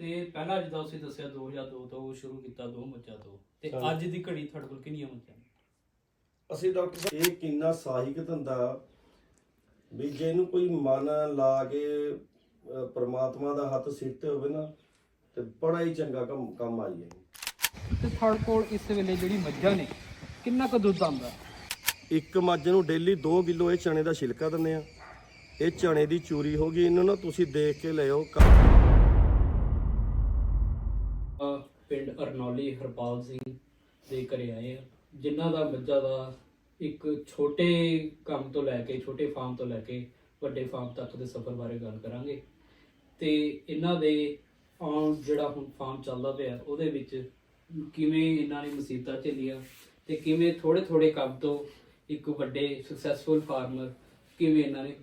ਤੇ ਪਹਿਲਾਂ ਜਿੱਦਾਂ ਤੁਸੀਂ ਦੱਸਿਆ 2002 ਤੋਂ ਸ਼ੁਰੂ ਕੀਤਾ ਦੋ ਮੱਝਾਂ ਤੋਂ। ਤੇ ਹਾਂਜੀ। ਅੱਜ ਦੀ ਘੜੀ ਤੁਹਾਡੇ ਕੋਲ ਕਿੰਨੀਆਂ ਮੱਝਾਂ ਨੇ? ਅਸੀਂ ਡਾਕਟਰ ਸਾਹਿਬ ਇਹ ਕਿੰਨਾ ਸਹਾਇਕ ਧੰਦਾ ਵੀ ਜੇ ਇਹਨੂੰ ਕੋਈ ਮਨ ਲਾ ਕੇ ਅਹ, ਪ੍ਰਮਾਤਮਾ ਦਾ ਹੱਥ ਸਿਰ ਤੇ ਹੋਵੇ ਨਾ ਤੇ ਬੜਾ ਹੀ ਚੰਗਾ ਕੰਮ ਕੰਮ ਆਈ ਹੈ। ਤੇ ਤੁਹਾਡੇ ਕੋਲ ਇਸ ਵੇਲੇ ਜਿਹੜੀ ਮੱਝਾਂ ਨੇ ਕਿੰਨਾ ਕੁ ਦੁੱਧ ਆਉਂਦਾ? ਇੱਕ ਮੱਝ ਨੂੰ ਡੇਲੀ 2 ਕਿਲੋ ਇਹ ਚਣੇ ਦਾ ਛਿਲਕਾ ਦਿੰਦੇ ਆ। ਇਹ ਚਣੇ ਦੀ ਚੂਰੀ ਹੋ ਗਈ ਇਹਨੂੰ ਨਾ ਤੁਸੀਂ ਦੇਖ ਕੇ ਲਿਓ ਅਹ ਅਰਨੌਲੀ ਹਰਪਾਲ ਸਿੰਘ ਦੇ ਘਰੇ ਆਏ ਆ, ਜਿਨ੍ਹਾਂ ਦਾ ਮੱਝਾਂ ਦਾ ਇੱਕ ਛੋਟੇ ਕੰਮ ਤੋਂ ਲੈ ਕੇ, ਛੋਟੇ ਫਾਰਮ ਤੋਂ ਲੈ ਕੇ ਵੱਡੇ ਫਾਰਮ ਤੱਕ ਦੇ ਸਫ਼ਰ ਬਾਰੇ ਗੱਲ ਕਰਾਂਗੇ। ਤੇ ਇਹਨਾਂ ਦੇ ਆਉਣ ਜਿਹੜਾ ਹੁਣ ਫਾਰਮ ਚੱਲਦਾ ਪਿਆ, ਉਹਦੇ ਵਿੱਚ ਕਿਵੇਂ ਇਹਨਾਂ ਨੇ ਮੁਸੀਬਤਾਂ ਝੱਲੀਆਂ ਤੇ ਕਿਵੇਂ ਥੋੜੇ ਥੋੜੇ ਕੰਮ ਤੋਂ ਇੱਕ ਵੱਡੇ ਸਕਸੈਸਫੁਲ ਫਾਰਮਰ ਕਿਵੇਂ ਇਹਨਾਂ ਨੇ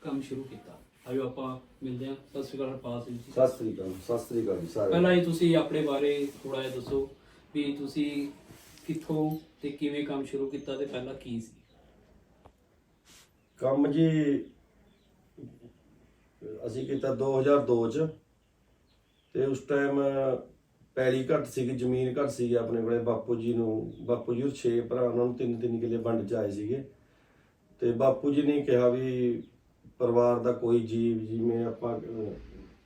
ਕੰਮ ਸ਼ੁਰੂ ਕੀਤਾ। ਆਇਓ ਆਪਾਂ ਮਿਲਦੇ ਹਾਂ। ਸਤਿ ਸ਼੍ਰੀ ਅਕਾਲ ਹਰਪਾਲ ਸਿੰਘ ਜੀ। ਸਤਿ ਸ੍ਰੀ ਅਕਾਲ ਸਤਿ ਸ੍ਰੀ ਅਕਾਲ ਜੀ ਸਾਰੇ ਪਹਿਲਾਂ ਹੀ ਤੁਸੀਂ ਆਪਣੇ ਬਾਰੇ ਥੋੜਾ ਜਿਹਾ ਦੱਸੋ ਵੀ ਤੁਸੀਂ ਕਿੱਥੋਂ ਤੇ ਕਿਵੇਂ ਕੰਮ ਸ਼ੁਰੂ ਕੀਤਾ ਤੇ ਪਹਿਲਾਂ ਕੀ ਸੀ? ਕੰਮ ਜੀ ਅਸੀਂ ਕੀਤਾ 2002 ਚ ਤੇ ਉਸ ਟਾਈਮ ਪੈਲੀ ਘੱਟ ਸੀਗੀ ਜ਼ਮੀਨ ਘੱਟ ਸੀਗੀ ਆਪਣੇ ਕੋਲੇ ਬਾਪੂ ਜੀ ਨੂੰ ਬਾਪੂ ਜੀ ਉਹ 6 ਭਰਾ ਉਹਨਾਂ ਨੂੰ ਤਿੰਨ ਤਿੰਨ ਕਿੱਲੇ ਵੰਡ ਚ ਆਏ ਸੀਗੇ। ਤੇ ਬਾਪੂ ਜੀ ਨੇ ਕਿਹਾ ਵੀ ਪਰਿਵਾਰ ਦਾ ਕੋਈ ਜੀਵ ਜਿਵੇਂ ਆਪਾਂ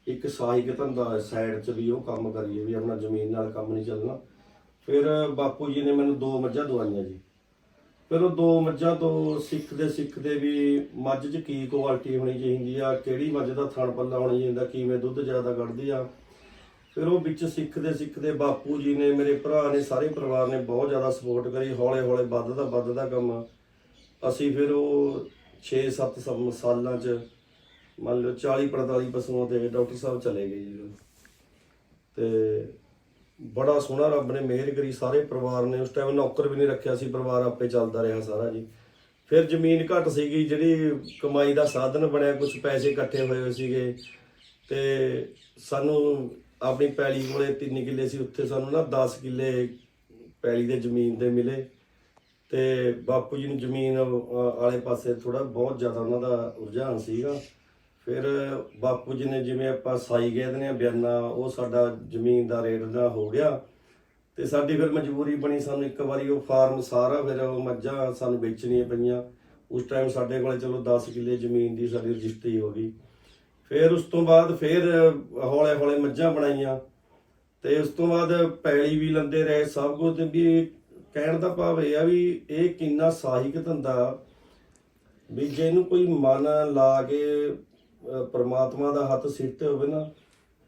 ਇੱਕ ਸਹਾਇਕ ਧੰਦਾ ਸਾਈਡ 'ਚ ਵੀ ਉਹ ਕੰਮ ਕਰੀਏ ਵੀ ਆਪਣਾ ਜ਼ਮੀਨ ਨਾਲ ਕੰਮ ਨਹੀਂ ਚੱਲਣਾ। ਫਿਰ ਬਾਪੂ ਜੀ ਨੇ ਮੈਨੂੰ ਦੋ ਮੱਝਾਂ ਦਵਾਈਆਂ ਜੀ। ਫਿਰ ਉਹ ਦੋ ਮੱਝਾਂ ਤੋਂ ਸਿੱਖਦੇ ਸਿੱਖਦੇ ਵੀ ਮੱਝ 'ਚ ਕੀ ਕੁਆਲਿਟੀ ਹੋਣੀ ਚਾਹੀਦੀ ਆ, ਕਿਹੜੀ ਮੱਝ ਦਾ ਥਣ ਪੱਲਾ ਹੋਣਾ ਚਾਹੀਦਾ, ਕਿਵੇਂ ਦੁੱਧ ਜ਼ਿਆਦਾ ਕੱਢਦੀ ਆ। ਫਿਰ ਉਹ ਵਿੱਚ ਸਿੱਖਦੇ ਸਿੱਖਦੇ ਬਾਪੂ ਜੀ ਨੇ, ਮੇਰੇ ਭਰਾ ਨੇ, ਸਾਰੇ ਪਰਿਵਾਰ ਨੇ ਬਹੁਤ ਜ਼ਿਆਦਾ ਸਪੋਰਟ ਕਰੀ, ਹੌਲੇ ਹੌਲੇ ਵੱਧਦਾ ਵੱਧਦਾ ਕੰਮ। ਅਸੀਂ ਫਿਰ ਉਹ 6-7 ਸਾਲਾਂ 'ਚ ਮੰਨ ਲਓ 40-45 ਪਸ਼ੂਆਂ ਤੇ ਡਾਕਟਰ ਸਾਹਿਬ ਚਲੇ ਗਏ ਜੀ। ਤੇ ਬੜਾ ਸੋਹਣਾ ਰੱਬ ਨੇ ਮਿਹਰ ਕਰੀ, ਸਾਰੇ ਪਰਿਵਾਰ ਨੇ। ਉਸ ਟਾਈਮ ਨੌਕਰ ਵੀ ਨਹੀਂ ਰੱਖਿਆ ਸੀ, ਪਰਿਵਾਰ ਆਪੇ ਚੱਲਦਾ ਰਿਹਾ ਸਾਰਾ ਜੀ। ਫਿਰ ਜ਼ਮੀਨ ਘੱਟ ਸੀਗੀ, ਜਿਹੜੀ ਕਮਾਈ ਦਾ ਸਾਧਨ ਬਣਿਆ ਕੁਝ ਪੈਸੇ ਇਕੱਠੇ ਹੋਏ ਹੋਏ ਸੀਗੇ। ਤੇ ਸਾਨੂੰ ਆਪਣੀ ਪੈਲੀ ਕੋਲੇ 3 ਕਿੱਲੇ ਸੀ, ਉੱਥੇ ਸਾਨੂੰ ਨਾ 10 ਕਿੱਲੇ ਪੈਲੀ ਦੇ ਜ਼ਮੀਨ ਦੇ ਮਿਲੇ। ਤੇ ਬਾਪੂ ਜੀ ਨੂੰ ਜ਼ਮੀਨ ਵਾਲੇ ਪਾਸੇ ਥੋੜਾ ਬਹੁਤ ਜ਼ਿਆਦਾ ਉਹਨਾਂ ਦਾ ਰੁਝਾਨ ਸੀਗਾ। ਫਿਰ ਬਾਪੂ ਜੀ ਨੇ ਜਿਵੇਂ ਆਪਾਂ ਸਾਈ ਕਹਿ ਦਿੰਦੇ ਆ ਬਿਆਨਾ, ਉਹ ਸਾਡਾ ਜ਼ਮੀਨ ਦਾ ਰੇਟ ਦਾ ਹੋ ਗਿਆ। ਤੇ ਸਾਡੀ ਫਿਰ ਮਜਬੂਰੀ ਬਣੀ ਸਾਨੂੰ ਇੱਕ ਵਾਰੀ ਉਹ ਫਾਰਮ ਸਾਰਾ ਫਿਰ ਉਹ ਮੱਝਾਂ ਸਾਨੂੰ ਵੇਚਣੀਆਂ ਪਈਆਂ। ਉਸ ਟਾਈਮ ਸਾਡੇ ਕੋਲੇ ਚਲੋ 10 ਕਿੱਲੇ ਜ਼ਮੀਨ ਦੀ ਸਾਡੀ ਰਜਿਸਟਰੀ ਹੋ ਗਈ। ਫਿਰ ਉਸ ਤੋਂ ਬਾਅਦ ਫਿਰ ਹੌਲੇ ਹੌਲੇ ਮੱਝਾਂ ਬਣਾਈਆਂ। ਤੇ ਉਸ ਤੋਂ ਬਾਅਦ ਪੈਲੀ ਵੀ ਲੰਦੇ ਰਹੇ ਸਭ ਕੁਝ ਤੇ ਵੀ ਕਹਿਣ ਦਾ ਭਾਵ ਇਹ ਆ ਵੀ ਇਹ ਕਿੰਨਾ ਸਹਾਇਕ ਧੰਦਾ ਵੀ ਜੇ ਇਹਨੂੰ ਕੋਈ ਮਨ ਲਾ ਕੇ ਪ੍ਰਮਾਤਮਾ ਦਾ ਹੱਥ ਸਿਰ ਤੇ ਹੋਵੇ ਨਾ